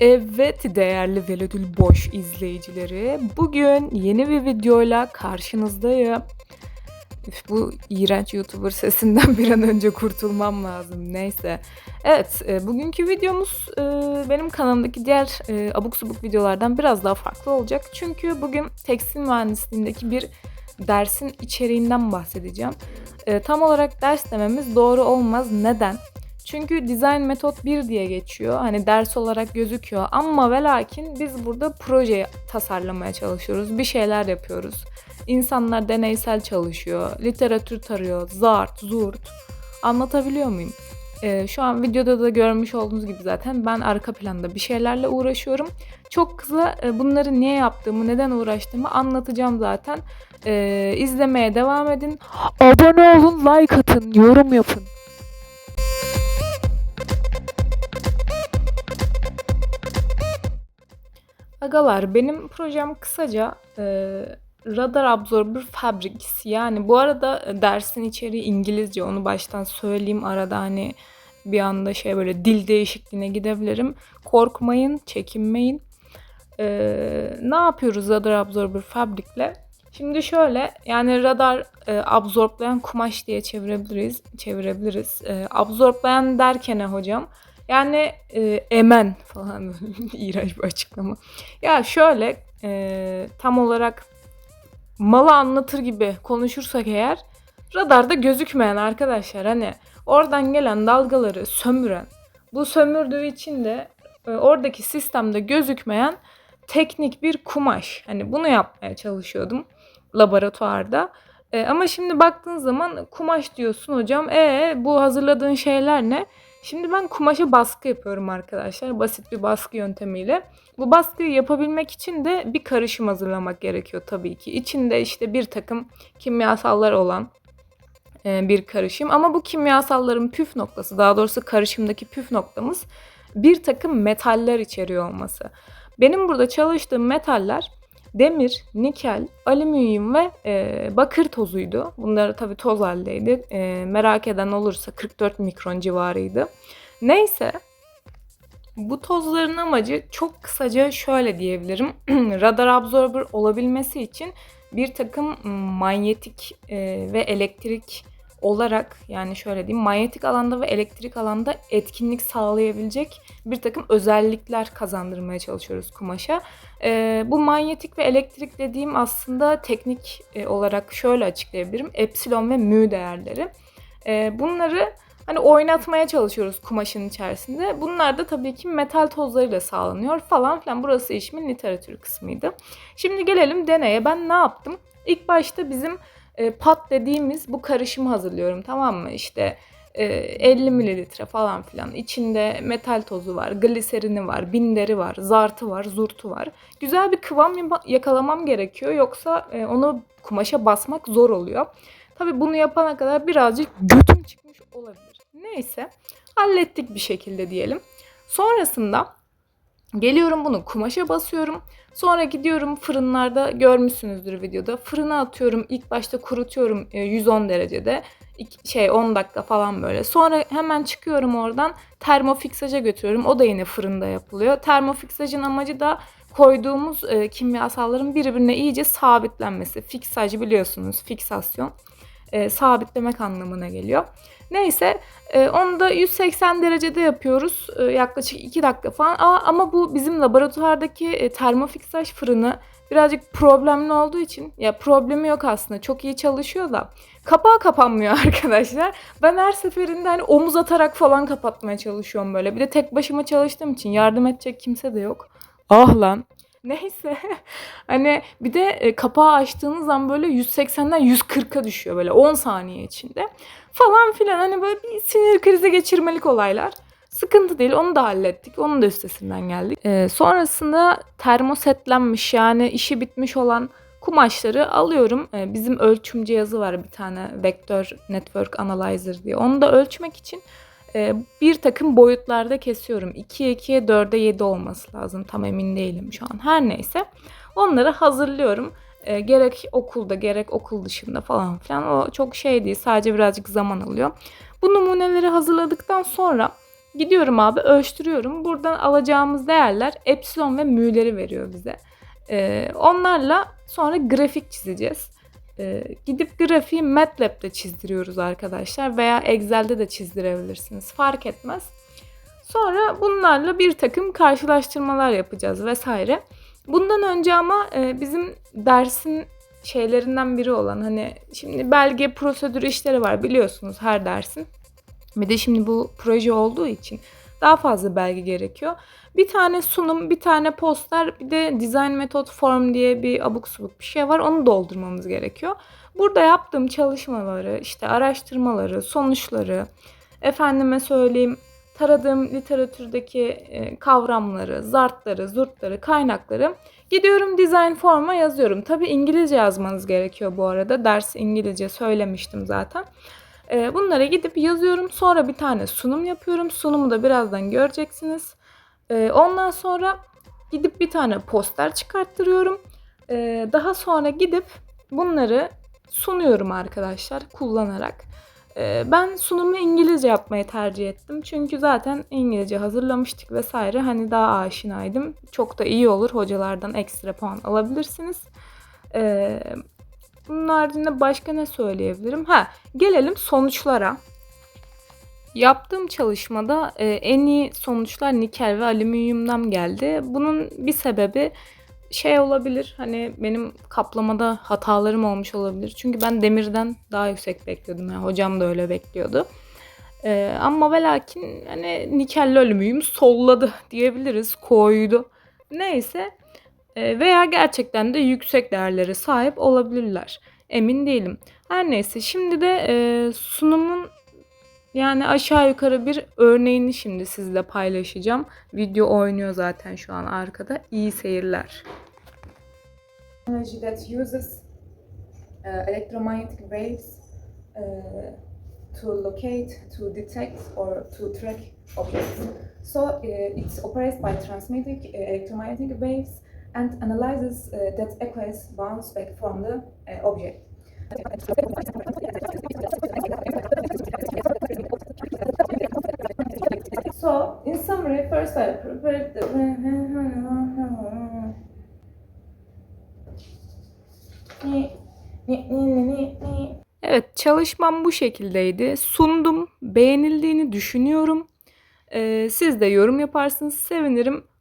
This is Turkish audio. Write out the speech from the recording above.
Evet değerli Velödül Boş izleyicileri. Bugün yeni bir videoyla karşınızdayım. Üf, bu iğrenç YouTuber sesinden bir an önce kurtulmam lazım. Neyse. Evet, e, bugünkü videomuz e, benim kanalımdaki diğer e, abuk subuk videolardan biraz daha farklı olacak. Çünkü bugün tekstil mühendisliğindeki bir dersin içeriğinden bahsedeceğim. E, tam olarak ders dememiz doğru olmaz. Neden? Çünkü design metot 1 diye geçiyor. Hani ders olarak gözüküyor ama ve lakin biz burada proje tasarlamaya çalışıyoruz. Bir şeyler yapıyoruz. İnsanlar deneysel çalışıyor. Literatür tarıyor. Zart, zurt. Anlatabiliyor muyum? Ee, şu an videoda da görmüş olduğunuz gibi zaten ben arka planda bir şeylerle uğraşıyorum. Çok kısa e, bunları niye yaptığımı, neden uğraştığımı anlatacağım zaten. Ee, izlemeye devam edin. Abone olun, like atın, yorum yapın. Agalar benim projem kısaca e, Radar Absorber Fabrics. Yani bu arada e, dersin içeriği İngilizce onu baştan söyleyeyim. Arada hani bir anda şey böyle dil değişikliğine gidebilirim. Korkmayın, çekinmeyin. E, ne yapıyoruz Radar Absorber Fabric'le? Şimdi şöyle yani radar e, absorplayan kumaş diye çevirebiliriz. Çevirebiliriz. E, absorplayan derken hocam? Yani e, emen falan iğrenç bir açıklama. Ya şöyle e, tam olarak malı anlatır gibi konuşursak eğer radarda gözükmeyen arkadaşlar hani oradan gelen dalgaları sömüren bu sömürdüğü için de e, oradaki sistemde gözükmeyen teknik bir kumaş. Hani bunu yapmaya çalışıyordum laboratuvarda. E, ama şimdi baktığın zaman kumaş diyorsun hocam. E bu hazırladığın şeyler ne? Şimdi ben kumaşa baskı yapıyorum arkadaşlar. Basit bir baskı yöntemiyle. Bu baskıyı yapabilmek için de bir karışım hazırlamak gerekiyor tabii ki. İçinde işte bir takım kimyasallar olan e, bir karışım. Ama bu kimyasalların püf noktası, daha doğrusu karışımdaki püf noktamız bir takım metaller içeriyor olması. Benim burada çalıştığım metaller demir, nikel, alüminyum ve e, bakır tozuydu. Bunları tabii toz haldeydi. E, merak eden olursa 44 mikron civarıydı. Neyse bu tozların amacı çok kısaca şöyle diyebilirim. Radar absorber olabilmesi için bir takım manyetik e, ve elektrik olarak yani şöyle diyeyim manyetik alanda ve elektrik alanda etkinlik sağlayabilecek bir takım özellikler kazandırmaya çalışıyoruz kumaşa. E, bu manyetik ve elektrik dediğim aslında teknik e, olarak şöyle açıklayabilirim. Epsilon ve mü değerleri. E, bunları hani oynatmaya çalışıyoruz kumaşın içerisinde. Bunlar da tabii ki metal tozlarıyla sağlanıyor falan filan. Burası işimin literatür kısmıydı. Şimdi gelelim deneye. Ben ne yaptım? İlk başta bizim e, pat dediğimiz bu karışımı hazırlıyorum tamam mı? İşte e, 50 mililitre falan filan. İçinde metal tozu var, gliserini var, binderi var, zartı var, zurtu var. Güzel bir kıvam yakalamam gerekiyor. Yoksa e, onu kumaşa basmak zor oluyor. Tabi bunu yapana kadar birazcık götüm çıkmış olabilir. Neyse hallettik bir şekilde diyelim. Sonrasında Geliyorum bunu kumaşa basıyorum. Sonra gidiyorum fırınlarda görmüşsünüzdür videoda. Fırına atıyorum. İlk başta kurutuyorum 110 e, derecede. Şey 10 dakika falan böyle. Sonra hemen çıkıyorum oradan termofiksaja götürüyorum. O da yine fırında yapılıyor. Termofiksajın amacı da koyduğumuz e, kimyasalların birbirine iyice sabitlenmesi. Fiksaj biliyorsunuz fiksasyon. E, sabitlemek anlamına geliyor. Neyse e, onu da 180 derecede yapıyoruz. E, yaklaşık 2 dakika falan. Ama, ama bu bizim laboratuvardaki e, termofiksaj fırını birazcık problemli olduğu için ya problemi yok aslında. Çok iyi çalışıyor da kapağı kapanmıyor arkadaşlar. Ben her seferinde hani omuz atarak falan kapatmaya çalışıyorum böyle. Bir de tek başıma çalıştığım için yardım edecek kimse de yok. Ah lan. Neyse. hani bir de e, kapağı açtığınız zaman böyle 180'den 140'a düşüyor böyle 10 saniye içinde. Falan filan hani böyle bir sinir krizi geçirmelik olaylar. Sıkıntı değil onu da hallettik. Onun da üstesinden geldik. Ee, sonrasında termosetlenmiş yani işi bitmiş olan kumaşları alıyorum. Ee, bizim ölçüm cihazı var bir tane Vector Network Analyzer diye. Onu da ölçmek için bir takım boyutlarda kesiyorum. 2'ye 2'ye 4'e 7 olması lazım. Tam emin değilim şu an. Her neyse. Onları hazırlıyorum. E, gerek okulda gerek okul dışında falan filan o çok şey değil. Sadece birazcık zaman alıyor. Bu numuneleri hazırladıktan sonra Gidiyorum abi ölçtürüyorum. Buradan alacağımız değerler epsilon ve mü'leri veriyor bize. Ee, onlarla sonra grafik çizeceğiz. Ee, gidip grafiği MATLAB'de çizdiriyoruz arkadaşlar veya Excel'de de çizdirebilirsiniz. Fark etmez. Sonra bunlarla bir takım karşılaştırmalar yapacağız vesaire. Bundan önce ama e, bizim dersin şeylerinden biri olan hani şimdi belge prosedür işleri var biliyorsunuz her dersin. Bir de şimdi bu proje olduğu için daha fazla belge gerekiyor. Bir tane sunum, bir tane poster, bir de design method form diye bir abuk subuk bir şey var. Onu doldurmamız gerekiyor. Burada yaptığım çalışmaları, işte araştırmaları, sonuçları, efendime söyleyeyim taradığım literatürdeki e, kavramları, zartları, zurtları, kaynakları gidiyorum design forma yazıyorum. Tabi İngilizce yazmanız gerekiyor bu arada. Ders İngilizce söylemiştim zaten. E, bunlara gidip yazıyorum. Sonra bir tane sunum yapıyorum. Sunumu da birazdan göreceksiniz. E, ondan sonra gidip bir tane poster çıkarttırıyorum. E, daha sonra gidip bunları sunuyorum arkadaşlar kullanarak. Ee, Ben sunumu İngilizce yapmayı tercih ettim. Çünkü zaten İngilizce hazırlamıştık vesaire. Hani daha aşinaydım. Çok da iyi olur. Hocalardan ekstra puan alabilirsiniz. Bunun haricinde başka ne söyleyebilirim? Ha, gelelim sonuçlara. Yaptığım çalışmada e, en iyi sonuçlar nikel ve alüminyumdan geldi. Bunun bir sebebi şey olabilir. Hani benim kaplamada hatalarım olmuş olabilir. Çünkü ben demirden daha yüksek bekliyordum. Yani hocam da öyle bekliyordu. Ee, ama ve lakin hani nikelli alüminyum solladı diyebiliriz. Koydu. Neyse. Ee, veya gerçekten de yüksek değerlere sahip olabilirler. Emin değilim. Her neyse şimdi de e, sunumun yani aşağı yukarı bir örneğini şimdi sizle paylaşacağım. Video oynuyor zaten şu an arkada. İyi seyirler. Technology that uses uh, electromagnetic waves uh, to locate, to detect or to track objects. So uh, it operates by transmitting electromagnetic waves and analyzes uh, that echoes bounce back from the uh, object. So, in summary, first I prepared the... Evet, çalışmam bu şekildeydi. Sundum, beğenildiğini düşünüyorum. Ee, siz de yorum yaparsınız, sevinirim.